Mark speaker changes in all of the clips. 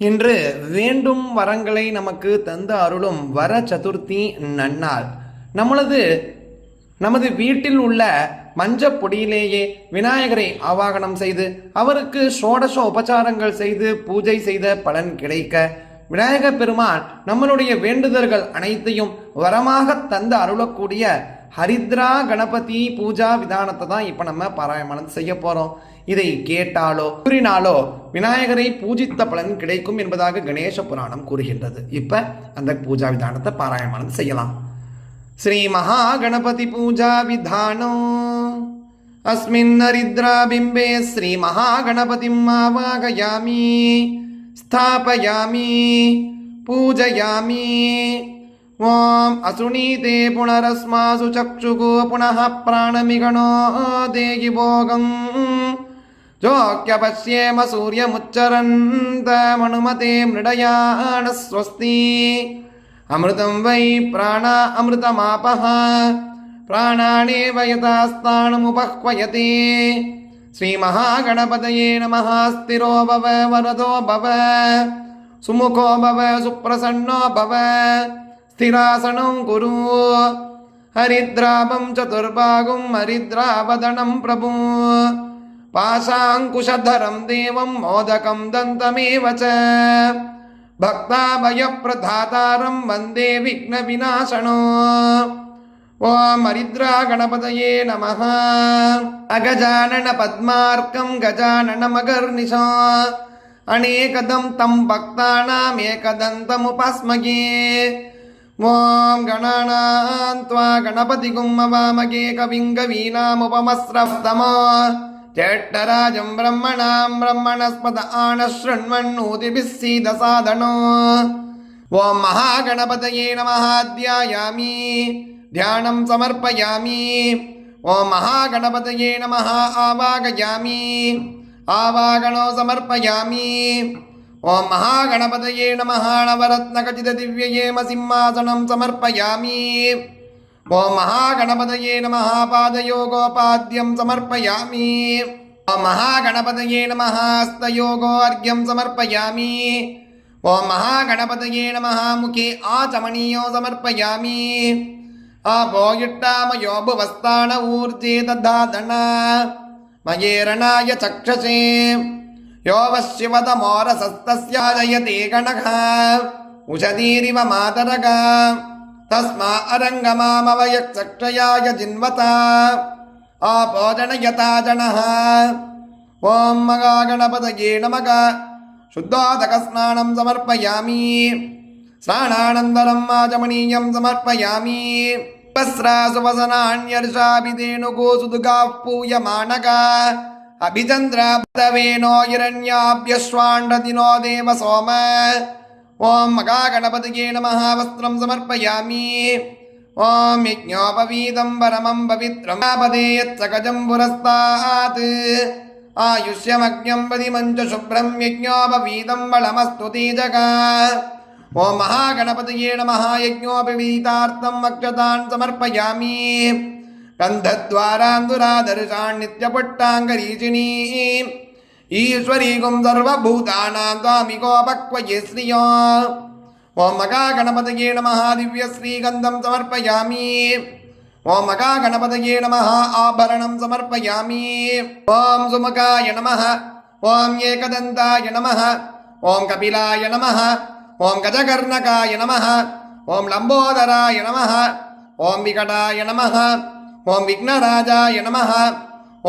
Speaker 1: இன்று வேண்டும் வரங்களை நமக்கு தந்த அருளும் வர சதுர்த்தி நன்னாள். நம்மளது நமது வீட்டில் உள்ள மஞ்சப் பொடியிலேயே விநாயகரை ஆவாகனம் செய்து அவருக்கு சோடச உபச்சாரங்கள் செய்து பூஜை செய்த பலன் கிடைக்க விநாயகப் பெருமான் நம்மளுடைய வேண்டுதல்கள் அனைத்தையும் வரமாக தந்து அருளக்கூடிய ஹரித்ரா கணபதி பூஜா விதானத்தை தான் இப்போ நம்ம பாராயணம் செய்ய போகிறோம் இதை கேட்டாலோ கூறினாலோ விநாயகரை பூஜித்த பலன் கிடைக்கும் என்பதாக கணேச புராணம் கூறுகின்றது. இப்போ அந்த பூஜா விதானத்தை பாராயணம் செய்யலாம். ஸ்ரீ மகா கணபதி பூஜா விதானோ அஸ்மின் ஹரித்ராபிம்பே ஸ்ரீ மகா கணபதிம் ஸ்தாபயாமி. பூஜயாமி. ॐ असुनीते पुनरस्मासु चक्षुः पुनः प्राणमिगणो देहि भोगम् जोक्यपश्येम सूर्यमुच्चरन्तमनुमते मृडयाण स्वस्ति अमृतं वै प्राणा अमृतमापः प्राणानेव यथास्थानमुपह्वयते श्रीमहागणपतये नमः स्थिरो भव वरदो भव सुमुखो भव सुप्रसन्नो भव स्थिरासनं कुरु हरिद्राभं चतुर्भागुं हरिद्रावदनं प्रभु पाशाङ्कुशधरं देवं मोदकं दन्तमेव च भक्ताभयप्रदातारं वन्दे विघ्नविनाशनो ॐ हरिद्रा गणपतये नमः अगजानन पद्मार्कं गजाननमगर्निशा अनेकदं तं भक्तानामेकदन्तमुपास्मगे ఓం గణనాన్వా గణపతి గుమ్మవామగే కవిం కవీనాముపమస్రస్తమో జ్యేష్ఠరాజం బ్రహ్మణాం బ్రహ్మణస్పద ఆన ఆనశృణ్మన్నూతిభిస్సీద సాధనో ఓం మహాగణపతయే నమహాధ్యాయామి ధ్యానం సమర్పయామి. ఓం మహాగణపతయే నమ ఆవాగయామి. ఆవాగణో సమర్పయామి. आवागणो समर्पयामि ॐ महागणपतये नमः नवरत्नखचितदिव्ययेम सिंहासनं समर्पयामि ॐ महागणपतये नमः पादयोगोपाद्यं समर्पयामि ॐ महागणपतये नमः हस्तयोगोऽर्घ्यं समर्पयामि ॐ महागणपतये नमः मुखे आचमनीयो समर्पयामि आपोयुट्टामयो भुवस्तान ऊर्जे दधादन मयेरणाय चक्षसे यो वशिवतमोरसस्तस्यादयते गणः उषधीरिव मातरग तस्मा अरङ्गमामवयक्षक्षयाय जिन्वता आपोजनयता जनः ॐ मगागणपतये नमः शुद्धोदकस्नानं समर्पयामि स्नानानन्तरम् आचमनीयं समर्पयामि அபிச்சந்திரபதவேனோ இரண்யாபியஸ்வாண்டதினோ தேவ சோம. ஓம் மகா கணபதியே நமஹா வஸ்திரம் சமர்ப்பயாமி. ஓம் யஜ்ஞோபவீதம் பரமம் பவித்ரம். பதேயச்சகஜம் புரஸ்தாத் ஆயுஷ்யமக்ஞம் பதிமஞ்ச சுப்ரம் யஜ்ஞோபவீதம் பலமஸ்து தீஜகா ஓம் மகா கணபதியே நமஹா யஜ்ஞோபவீதார்த்தம் வக்ஷதான் சமர்ப்பயாமி. கந்தத்வாராந்துராதர்ஷாநித்யபட்டாங்கரீஷிணீம் ஈஸ்வரீகும் சர்வபூதானாம் துவாமிகோபக்வயே ஸ்ரீயோ ஓம் மகா கணபதயே நம திவ்ய ஸ்ரீகந்தம் சமர்ப்பயாமி. ஓம் மகா கணபதயே நம ஆபரணம் சமர்ப்பயாமி. ஓம் சுமகாய நம ஓம் ஏகதந்தாய நம ஓம் கபிலாய நம ஓம் கஜகர்ணகாய நம ஓம் லம்போதராய நம ஓம் விகடாய நம ஓம் விக்னராஜாய நம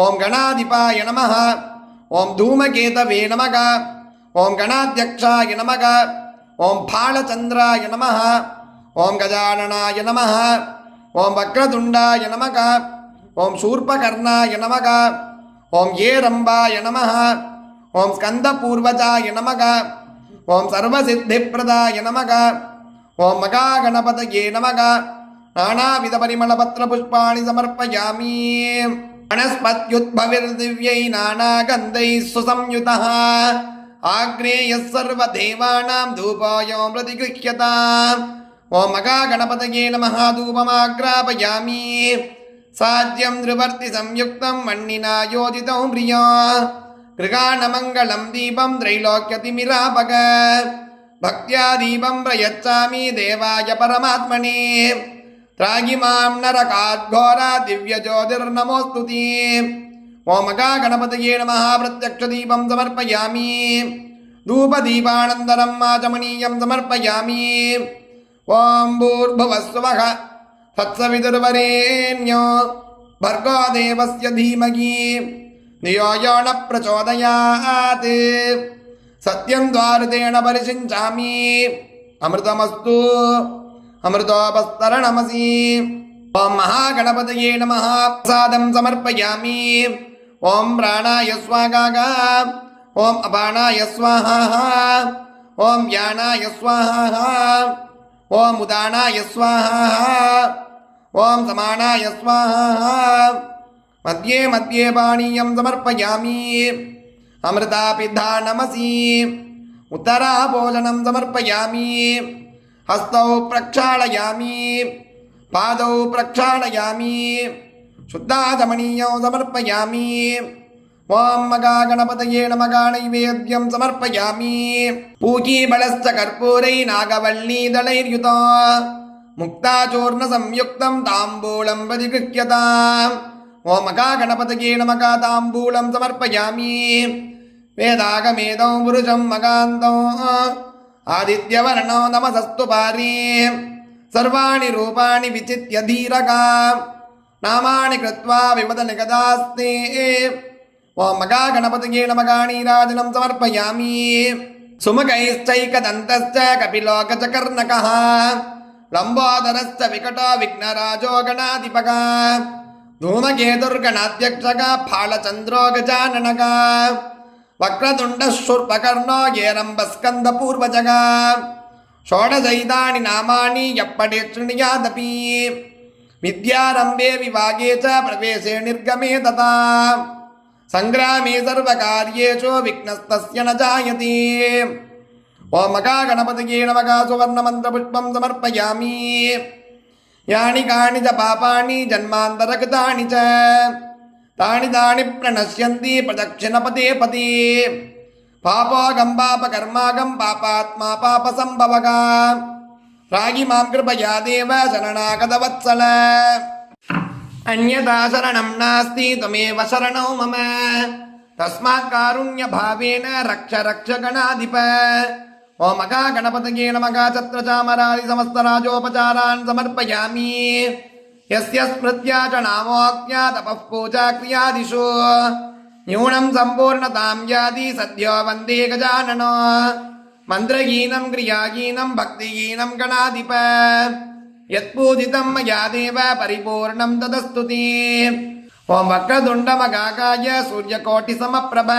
Speaker 1: ஓம் கணாதிபாய நம ஓம் தூமகேதவே நமக ஓம் கணாத்தியக்ஷாய நமக ஓம் பாலச்சந்திராய நம ஓம் கஜானனாய நம ஓம் வக்ரதுண்டாய நமக ஓம் சூர்பகர்ணாய நமக ஓம் ஏரம்பாய நம ஓம் ஸ்கந்தபூர்வஜாய நமக ஓம் சர்வசித்திப்பிரதாய நமக ஓம் மகாகணபதயே நமக नानाविधपरिमलपत्रपुष्पाणि समर्पयामि वनस्पत्युद्भविर्दिव्यै नानागन्धैः सुसंयुतः आग्नेयः सर्वदेवानां धूपायो प्रतिगृह्यत ॐ मगागणपतये नमः धूपमाग्रापयामि साज्यं नृवर्ति संयुक्तं मण्णिना योजितं प्रिया गृहाणमङ्गलं दीपं त्रैलोक्यतिमिलापग भक्त्या दीपं प्रयच्छामि देवाय परमात्मने त्रागिमां नरकाद्घोरा दिव्यज्योतिर्नमोऽस्तुति ओमगा गणपतये नमः प्रत्यक्षदीपं समर्पयामि धूपदीपानन्तरं माचमणीयं समर्पयामि ॐ भूर्भुवस्वः तत्सवितुर्वरेण्यो भर्गो देवस्य धीमहि नियो यो न प्रचोदयात् सत्यं द्वारतेण परिषिञ्चामि अमृतमस्तु அமிர்தோபஸ்தரணமசி ஓம் மகாகணபதயே நம பிரசாதம் சமர்ப்பயாமி ஓம் பிராணாய ஸ்வாகா ஓம் அபானாய ஸ்வாஹா ஓம் யானாய ஸ்வாஹா ஓம் உதானாய ஸ்வாஹா ஓம் சமானாய ஸ்வாஹா மத்தியே மத்தியே பாணியம் சமர்ப்பயாமி அமிர்தாபிதா நமசி உத்தராபோலனம் சமர்ப்பயாமி ஹஸ்தௌ பிரக்ஷாளயாமி பாதௌ பிரக்ஷாளயாமி சுத்தாதமணியோ சமர்ப்பயாமி ஓம் மகா கணபதையே நமகா நைவேத்தியம் சமர்ப்பயாமி பூகீபலஸ்த கற்பூரை நாகவல்லி தளைர்யுதா முக்தாச்சூர்ண சம்யுக்தம் தாம்பூலம் பதிகிருக்கியதாம் ஓ மகா கணபதையே நமகா தாம்பூலம் சமர்ப்பயாமி வேதாகமேதம் புருஷம் மகாந்தம் ఆదిత్యవర్ణో నమసస్తు భారీ సర్వాణి రూపాన్ని విచిత్య ధీరగా నామాని కృత్వా విమద నిగదాస్తే ఓం మగా గణపతియే నమగాణీరాజనం సమర్పయామి సుమగైశ్చైకదంతశ్చ కపిలోకచకర్ణక లంబోదరశ్చ వికటో విఘ్నరాజో గణాధిపక ధూమకేతుర్గణాధ్యక్షగా ఫాళచంద్రో గజాననగా வக்ரதுண்டஸ்வர்பகர்ணோ ஏரம்பஸ்கந்த பூர்வஜகா ஷோடசைதானி நாமானி எப்படி ஸ்ருணியாதபி வித்யாரம்பே விவாகே ச பிரவேசே நிர்கமே ததா. சங்கிராமே சர்வகாரியேஷு விக்னஸ்தஸ்ய ந ஜாயதே. ஓமகா கணபதியே நமகா சுவர்ணமந்திரபுஷ்பம் சமர்ப்பயாமி. யானி காணி ச பாபாணி ஜன்மாந்தரகிதானி ச तानि तानि प्रणश्यन्ति प्रदक्षिणपते पते पापोगं पापकर्मागं पापात्मा पापसम्भवः। रागि माँ कृपया देव शरणागतवत्सल। अन्यथा शरणं नास्ति, त्वमेव शरणौ मम। तस्मात् कारुण्यभावेन रक्ष रक्ष गणाधिप। मका गणपतये नमः छत्रचामरादि समस्तराजोपचारान् समर्पयामि। यस्य स्मृत्या च नामोक्त्या तपः पूजा क्रियादिषु न्यूनं सम्पूर्णतां याति सद्यो वन्दे गजाननो मन्त्रहीनं क्रियाहीनं भक्तिहीनं गणाधिप यत्पूजितं मया देव परिपूर्णं तदस्तु ते ॐ वक्रतुण्डमगाकाय सूर्यकोटिसमप्रभ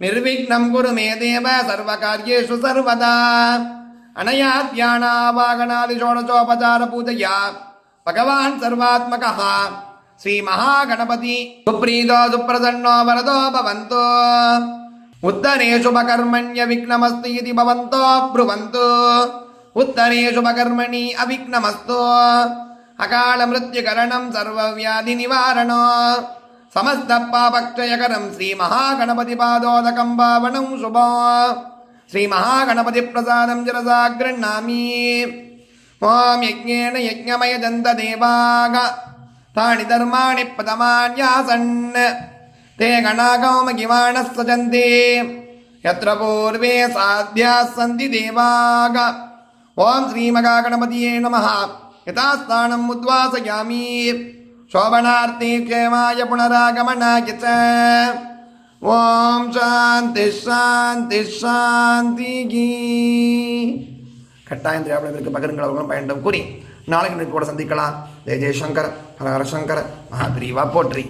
Speaker 1: निर्विघ्नं कुरु मे देव सर्वकार्येषु सर्वदा अनया ध्यानावागणादिषोडशोपचारपूजया భగవాన్ సర్వాత్మక. శ్రీ మహాగణపతి సుప్రీతో సుప్రసన్నో వరదో భవంతో. ఉత్తరే శుభకర్మణ్య విఘ్నమస్తు ఇది భవంతో బ్రువంతు. ఉత్తరే శుభకర్మణి అవిఘ్నమస్తో. అకాళ మృత్యుకరణం సర్వవ్యాధి నివారణ. సమస్త పాపక్షయకరం శ్రీ మహాగణపతి పాదోదకం పావనం శుభం. శ్రీ మహాగణపతి ప్రసాదం జరసా ஓம் யஜ்ஞேன யஜ்ஞமய ஜந்த தேவாக தாணி தர்மாணி பதமான்யாசன் தே கணாகமகிமானஸ் சஜந்தே யத்ர பூர்வே சாத்தியா சந்தி தேவாக ஓம் ஸ்ரீமகா கணபதியே நம யதாஸ்தானம் உத்வாசயாமி சோபனார்த்தி கேமாய புனராகமனாய ஓம் சாந்தி சாந்தி சாந்தி கட்டாயம் திரையாளர்களுக்கு பகிருங்கள் அவர்களும் பயன்படும் கூறி. நாளைக்கு கூட சந்திக்கலாம். ஜெய ஜெயசங்கர் ஹரஹர சங்கர் மகாபிரிவா போற்றி.